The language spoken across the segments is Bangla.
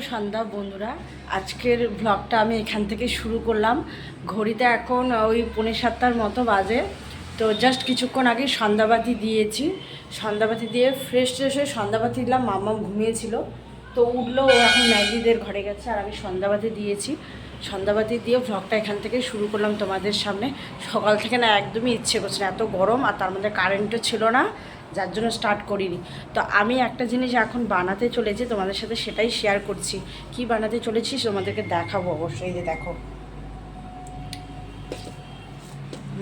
সন্ধ্যা, বন্ধুরা। আজকের ব্লগটা আমি এখান থেকে শুরু করলাম। ঘড়িতে এখন ওই পৌনে সাতটার মতো বাজে। তো জাস্ট কিছুক্ষণ আগে সন্ধ্যাবাতি দিয়েছি। সন্ধ্যাবাতি দিয়ে ফ্রেশ ট্রেশ হয়ে সন্ধ্যাবাতি দিলাম। মাম্মাম ঘুমিয়েছিল। তো উঠল, ও এখন ম্যাগিদের ঘরে গেছে। আর আমি সন্ধ্যাবাতি দিয়েছি। সন্ধ্যাবাতি দিয়ে ভ্লগটা এখান থেকে শুরু করলাম তোমাদের সামনে। সকাল থেকে না একদমই ইচ্ছে করছে না। এত গরম আর তার মধ্যে কারেন্টও ছিল না। যার জন্য স্টার্ট করিনি। তো আমি একটা জিনিস এখন বানাতে চলেছি, তোমাদের সাথে সেটাই শেয়ার করছি। কি বানাতে চলেছি তোমাদেরকে দেখাবো অবশ্যই যে দেখো।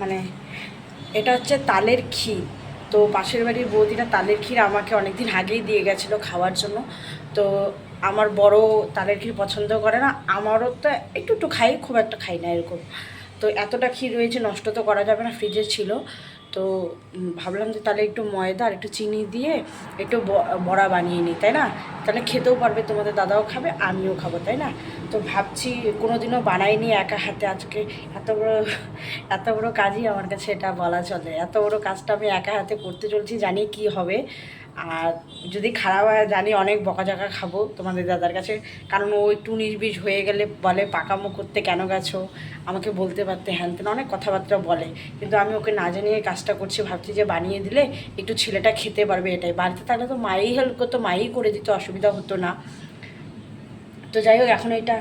মানে এটা হচ্ছে তালের ক্ষীর। তো পাশের বাড়ির বৌদিরা তালের ক্ষীর আমাকে অনেকদিন আগেই দিয়ে গেছিল খাওয়ার জন্য। তো আমার বড় তালের ক্ষীর পছন্দ করে না, আমারও তো একটু একটু খাই, খুব একটা খাই না এরকম। তো এতটা ক্ষীর রয়েছে, নষ্ট তো করা যাবে না ফ্রিজে ছিল। তো ভাবলাম যে তাহলে একটু ময়দা আর একটু চিনি দিয়ে একটু বড়া বানিয়ে নিই, তাই না? তাহলে খেতেও পারবে, তোমাদের দাদাও খাবে, আমিও খাব, তাই না? তো ভাবছি কোনো দিনও বানাইনি একা হাতে আজকে। এত বড় এত বড় কাজই আমার কাছে এটা বলা চলে। এত বড় কাজটা আমি একা হাতে করতে চলছি, জানি কি হবে। আর যদি খারাপ হয়, জানি অনেক বকাঝকা খাব তোমাদের দাদার কাছে। কারণ ও একটু নির্বিষ হয়ে গেলে বলে, পাকামো করতে কেন গেছো? আমাকে বলতে পারতে হ্যান তেন অনেক কথাবার্তা বলে। কিন্তু আমি ওকে না জানিয়ে কাজটা করছি, ভাবছি যে বানিয়ে দিলে একটু ছেলেটা খেতে পারবে এটাই। বাড়িতে থাকলে তো মাই হেল্প করতো মাই করে দিত, অসুবিধা হতো না। তো যাই হোক, এখন এটা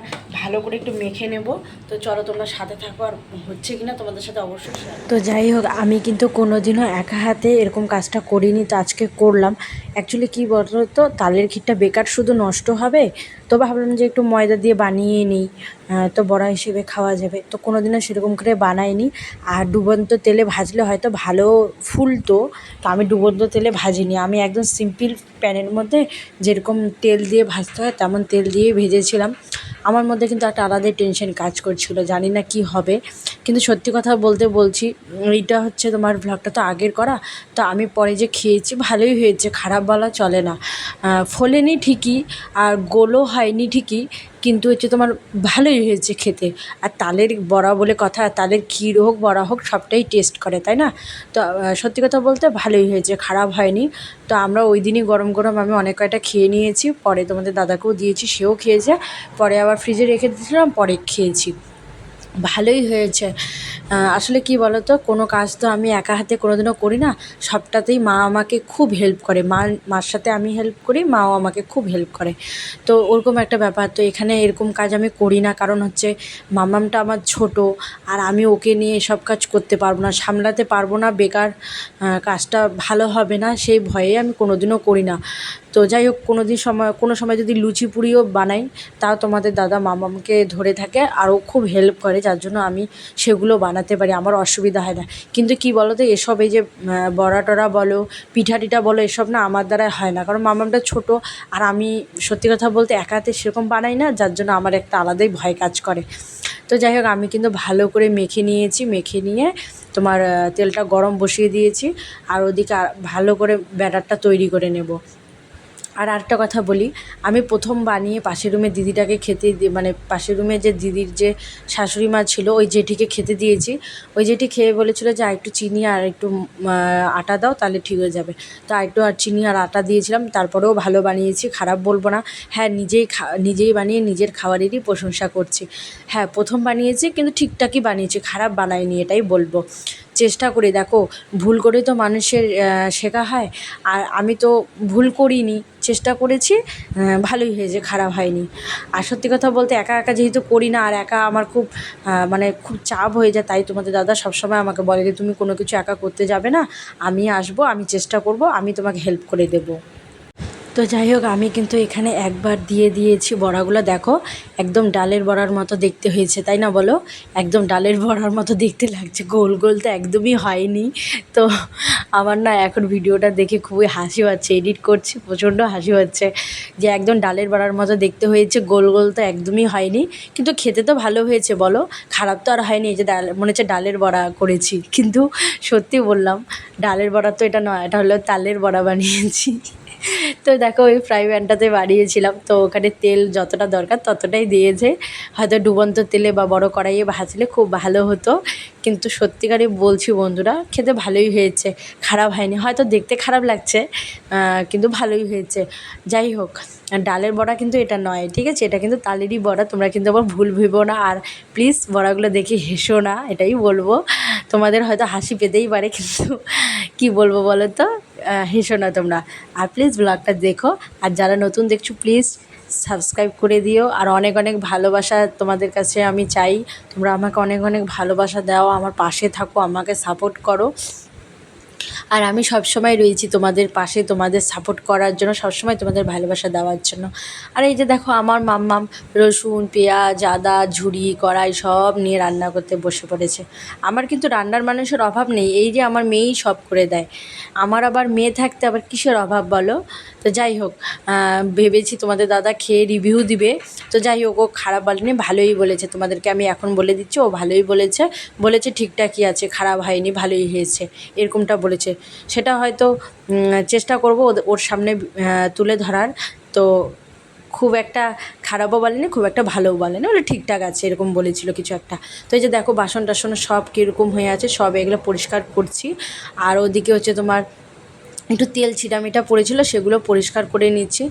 ভালো করে একটু মেখে নেব। তো চলো তোমরা সাথে থাকো আর হচ্ছে কিনা তোমাদের সাথে অবশ্যই তো যাই হোক, আমি কিন্তু কোনোদিনও একা হাতে এরকম কাজটা করিনি, তো আজকে করলাম। অ্যাকচুয়ালি কী বলতো তো তালের ক্ষীরটা বেকার শুধু নষ্ট হবে, তো ভাবলাম যে একটু ময়দা দিয়ে বানিয়ে নিই তো বড়া হিসেবে খাওয়া যাবে। তো কোনোদিনও সেরকম করে বানাইনি। আর ডুবন্ত তেলে ভাজলে হয়তো ভালো ফুলতো, তো আমি ডুবন্ত তেলে ভাজিনি। আমি একদম সিম্পল প্যানের মধ্যে যেরকম তেল দিয়ে ভাজতে হয়, তেমন তেল দিয়েই ভেজেছিলাম। আমার মধ্যে কিন্তু একটা আলাদাই টেনশন কাজ করছিল, জানি না কি হবে। কিন্তু সত্যি কথা বলতে বলছি এইটা হচ্ছে তোমার ভ্লগটা তো আগের করা, তো আমি পরে যে খেয়েছি ভালোই হয়েছে, খারাপ বলা চলে না। ফোলেনি ঠিকই, আর গোলও হয়নি ঠিকই, কিন্তু হচ্ছে তোমার ভালোই হয়েছে খেতে। আর তালের বড়া বলে কথা তালের ক্ষীর হোক, বড়া হোক, সবটাই টেস্ট করে, তাই না? তো সত্যি কথা বলতে ভালোই হয়েছে, খারাপ হয়নি। তো আমরা ওই দিনই গরম গরম আমি অনেক কয়টা খেয়ে নিয়েছি, পরে তোমাদের দাদাকেও দিয়েছি, সেও খেয়েছে। পরে আবার ফ্রিজে রেখে দিয়েছিলাম, পরে খেয়েছি। ভালোই হয়েছে। আসলে কি বলো তো কোনো কাজ তো আমি একা হাতে কোনোদিনও করি না। সবটাতেই মা আমাকে খুব হেল্প করে। মা, মার সাথে আমি হেল্প করি, মাও আমাকে খুব হেল্প করে। তো ওরকম একটা ব্যাপার। তো এখানে এরকম কাজ আমি করি না। কারণ হচ্ছে, মামামটা আমার ছোট, আর আমি ওকে নিয়ে সব কাজ করতে পারব না। সামলাতে পারব না। বেকার কাজটা ভালো হবে না। সেই ভয়ে আমি কোনোদিনও করি না। তো যাই হোক কোনো দিন সময়, কোনো সময় যদি লুচি পুরিও বানাই তাও তোমাদের দাদা মামামকে ধরে থাকে আরও খুব হেল্প করে, যার জন্য আমি সেগুলো বানাতে পারি, আমার অসুবিধা হয় না। কিন্তু কি বলো তো এসব এই যে বড়া টড়া বলো, পিঠা টিঠা বলো, এসব না আমার দ্বারা হয় না। কারণ মামামটা ছোট, আর আমি সত্যি কথা বলতে একা হাতে সেরকম বানাই না, যার জন্য আমার একটা আলাদাই ভয় কাজ করে। তো যাই হোক, আমি কিন্তু ভালো করে মেখে নিয়েছি, মেখে নিয়ে তোমার তেলটা গরম বসিয়ে দিয়েছি, আর ওদিকে ভালো করে ব্যাটারটা তৈরি করে নেব। আর আরেকটা কথা বলি, আমি প্রথম বানিয়ে পাশের রুমে দিদিটাকে খেতে মানে পাশের রুমে যে দিদির যে শাশুড়ি মা ছিল, ওই জেঠিকে খেতে দিয়েছি। ওই জেঠি খেয়ে বলেছিল যে একটু চিনি আর একটু আটা দাও, তাহলে ঠিক হয়ে যাবে। তো আর একটু আর চিনি আর আটা দিয়েছিলাম, তারপরেও ভালো বানিয়েছি, খারাপ বলব না। হ্যাঁ নিজেই নিজেই বানিয়ে নিজের খাবারেরই প্রশংসা করছি। হ্যাঁ প্রথম বানিয়েছি, কিন্তু ঠিকঠাকই বানিয়েছি, খারাপ বানাইনি, এটাই বলব। চেষ্টা করি, দেখো, ভুল করে তো মানুষের শেখা হয়। আর আমি তো ভুল করিনি, চেষ্টা করেছি ভালোই হয়েছে, খারাপ হয়নি। আর সত্যি কথা বলতে একা একা যেহেতু করি না, আর একা আমার খুব মানে খুব চাপ হয়ে যায়, তাই তোমাদের দাদা সবসময় আমাকে বলে যে, তুমি কোনো কিছু একা করতে যাবে না, আমি আসব, আমি চেষ্টা করব, আমি তোমাকে হেল্প করে দেবো। তো যাই হোক, আমি কিন্তু এখানে একবার দিয়ে দিয়েছি বড়াগুলো। দেখো, একদম ডালের বড়ার মতো দেখতে হয়েছে, তাই না বলো? একদম ডালের বড়ার মতো দেখতে লাগছে, গোল গোল তো একদমই হয়নি। তো আমার না এখন ভিডিওটা দেখে খুবই হাসি পাচ্ছে, এডিট করছি, প্রচণ্ড হাসি হচ্ছে যে একদম ডালের বড়ার মতো দেখতে হয়েছে, গোল গোল তো একদমই হয়নি। কিন্তু খেতে তো ভালো হয়েছে, বলো? খারাপ তো আর হয়নি যে ডাল, মনে হচ্ছে ডালের বড়া করেছি। কিন্তু সত্যি বললাম, ডালের বড়া তো এটা নয়, এটা হলো তালের বড়া বানিয়েছি। তো দেখো, ওই ফ্রাই প্যানটাতে বানিয়েছিলাম। তো ওখানে তেল যতটা দরকার ততটাই দিয়েছে। হয়তো ডুবন্ত তেলে বা বড় কড়াইয়ে ভাজলে খুব ভালো হতো। কিন্তু সত্যিকারে বলছি বন্ধুরা, খেতে ভালোই হয়েছে। খারাপ হয়নি। হয়তো দেখতে খারাপ লাগছে কিন্তু ভালোই হয়েছে। যাই হোক, ডালের বড়া কিন্তু এটা নয়, ঠিক আছে? এটা কিন্তু তালেরই বড়া। তোমরা কিন্তু আবার ভুল ভেবো না। আর প্লিজ, বড়াগুলো দেখে হেসো না, এটাই বলব। তোমাদের হয়তো হাসি পেতেই পারে, কিন্তু কি বলব বলো তো? হেসো না তোমরা। আর প্লিজ ব্লগটা দেখো। আর যারা নতুন দেখছ প্লিজ সাবস্ক্রাইব করে দিও। আর অনেক অনেক ভালোবাসা তোমাদের কাছে আমি চাই। তোমরা আমাকে অনেক অনেক ভালোবাসা দাও। আমার পাশে থাকো, আমাকে সাপোর্ট করো। আর আমি সবসময় রয়েছি তোমাদের পাশে তোমাদের সাপোর্ট করার জন্য, সবসময় তোমাদের ভালোবাসা দেওয়ার জন্য। আর এই যে দেখো, আমার মাম্মাম রসুন, পেঁয়াজ, আদা, ঝুড়ি, কড়াই সব নিয়ে রান্না করতে বসে পড়েছে। আমার কিন্তু রান্নার মানুষের অভাব নেই, এই যে আমার মেয়েই সব করে দেয়। আমার আবার মেয়ে থাকতে আবার কিসের অভাব বলো? তো যাই হোক ভেবেছি তোমাদের দাদা খেয়ে রিভিউ দিবে। তো যাই হোক, ও খারাপ বলেনি ভালোই বলেছে। তোমাদেরকে আমি এখন বলে দিচ্ছি, ও ভালোই বলেছে। বলেছে ঠিকঠাকই আছে, খারাপ হয়নি, ভালোই হয়েছে। এরকমটা বলেছে। সেটা হয়তো চেষ্টা করব ওর সামনে তুলে ধরার। তো খুব একটা খারাপও বলেনি, খুব একটা ভালোও বলেনি ওটা ঠিকঠাক আছে, এরকম বলেছিল কিছু একটা। তো এই যে দেখো বাসন টাসন সব কীরকম হয়ে আছে, সব এগুলো পরিষ্কার করছি। আর ওদিকে হচ্ছে তোমার, একটু তেল ছিটামিটা পড়েছিল, সেগুলো পরিষ্কার করে নিচ্ছি।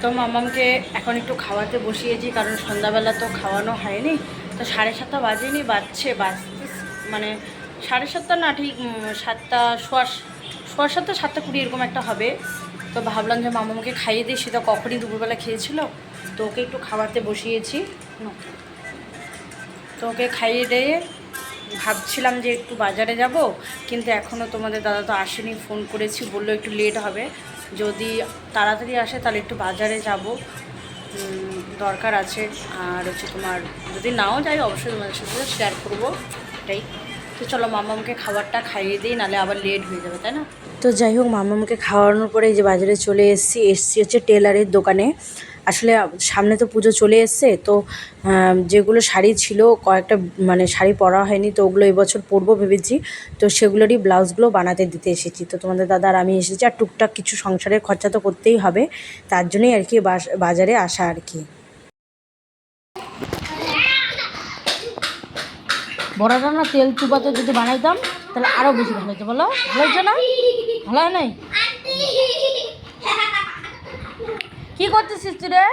তো মামামকে এখন একটু খাওয়াতে বসিয়েছি, কারণ সন্ধ্যাবেলা তো খাওয়ানো হয়নি। তো সাড়ে সাতটা বাজেনি, বাজছে, বাজতে মানে সাড়ে সাতটা না ঠিক সাতটা, সোয়া সোয়া সাতটা সাতটা কুড়ি এরকম একটা হবে। তো ভাবলাম যে মামামকে খাইয়ে দিই সেটা কখনই দুপুরবেলা খেয়েছিল। তো ওকে একটু খাওয়াতে বসিয়েছি। তো ওকে খাইয়ে দিয়ে ভাবছিলাম যে একটু বাজারে যাব, কিন্তু এখনও তোমাদের দাদা তো আসেনি, ফোন করেছি, বলল একটু লেট হবে। যদি তাড়াতাড়ি আসে, তাহলে একটু বাজারে যাব। দরকার আছে। আর হচ্ছে তোমার যদি নাও যাই অবশ্যই তোমাদের সাথে শেয়ার করব। এটাই। তো চলো, মামামকে খাবারটা খাইয়ে দিই, নাহলে আবার লেট হয়ে যাবে, তাই না? তো যাই হোক, মামামকে খাওয়ানোর পরে যে বাজারে চলে এসেছি। এসছি হচ্ছে টেলারের দোকানে। আসলে সামনে তো পুজো চলে এসছে, তো যেগুলো শাড়ি ছিল, কয়েকটা মানে শাড়ি পরা হয়নি, তো ওগুলো এবছর পরবো ভেবেছি। তো সেগুলোরই ব্লাউজগুলো বানাতে দিতে এসেছি। তো তোমাদের দাদা আর আমি এসেছি, আর টুকটাক কিছু সংসারের খরচা তো করতেই হবে। তার জন্যই আর কি বাজারে আসা আর কি। বড়াটা না তেল চুপাতে যদি বানাইতাম, তাহলে আরও বেশি ভালো হতো বলো? ভালো হচ্ছে না? ভালো হয় নাই? কি করতেছিস তুই রে?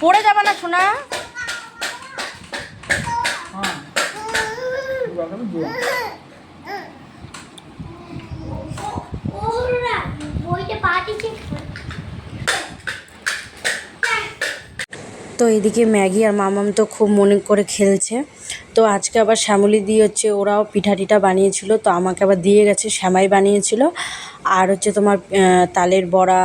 পড়ে যাবে না শোনা তো এদিকে ম্যাগি আর মামাম তো খুব মনে করে খেলছে। তো আজকে আবার শ্যামলি দিয়ে হচ্ছে ওরাও পিঠা টিঠা বানিয়েছিল, তো আমাকে আবার দিয়ে গেছে, শ্যামাই বানিয়েছিল। আর হচ্ছে তোমার তালের বড়া,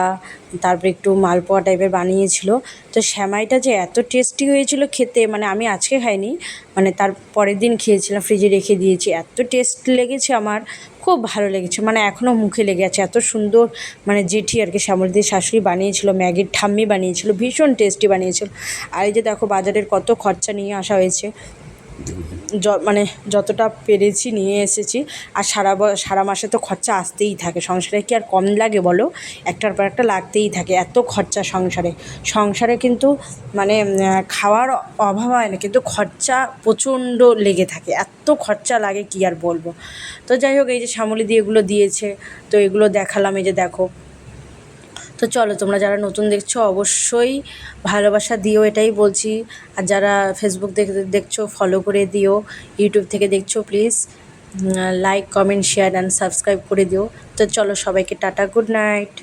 তারপরে একটু মালপোয়া টাইপের বানিয়েছিল। তো শ্যামাইটা যে এত টেস্টি হয়েছিল খেতে মানে আমি আজকে খাইনি মানে তার পরের দিন খেয়েছিলাম ফ্রিজে রেখে দিয়েছি। এত টেস্ট লেগেছে আমার, খুব ভালো লেগেছে মানে এখনও মুখে লেগে আছে। এত সুন্দর মানে জেঠি আর কি শ্যামলদির শাশুড়ি বানিয়েছিল, ম্যাগির ঠাম্মি বানিয়েছিল, ভীষণ টেস্টি বানিয়েছিল। আর এই যে দেখো বাজারের কত খরচা নিয়ে আসা হয়েছে মানে যতটা পেরেছি নিয়ে এসেছি। আর সারা সারা মাসে তো খরচা আসতেই থাকে। সংসারে কি আর কম লাগে বলো? একটার পর একটা লাগতেই থাকে। এত খরচা সংসারে। সংসারে কিন্তু মানে খাওয়ার অভাব হয় না। কিন্তু খরচা প্রচণ্ড লেগে থাকে। এত খরচা লাগে কি আর বলব? তো যাই হোক, এই যে শ্যামলি দিয়ে এগুলো দিয়েছে। তো এগুলো দেখালাম। এই যে দেখো তো চলো, তোমরা যারা নতুন দেখছ অবশ্যই ভালোবাসা দিও, এটাই বলছি। আর যারা ফেসবুক দেখে, দেখছ ফলো করে দিও ইউটিউব থেকে দেখছ please like comment share and subscribe করে দিও। তো চলো, সবাইকে টাটা গুড নাইট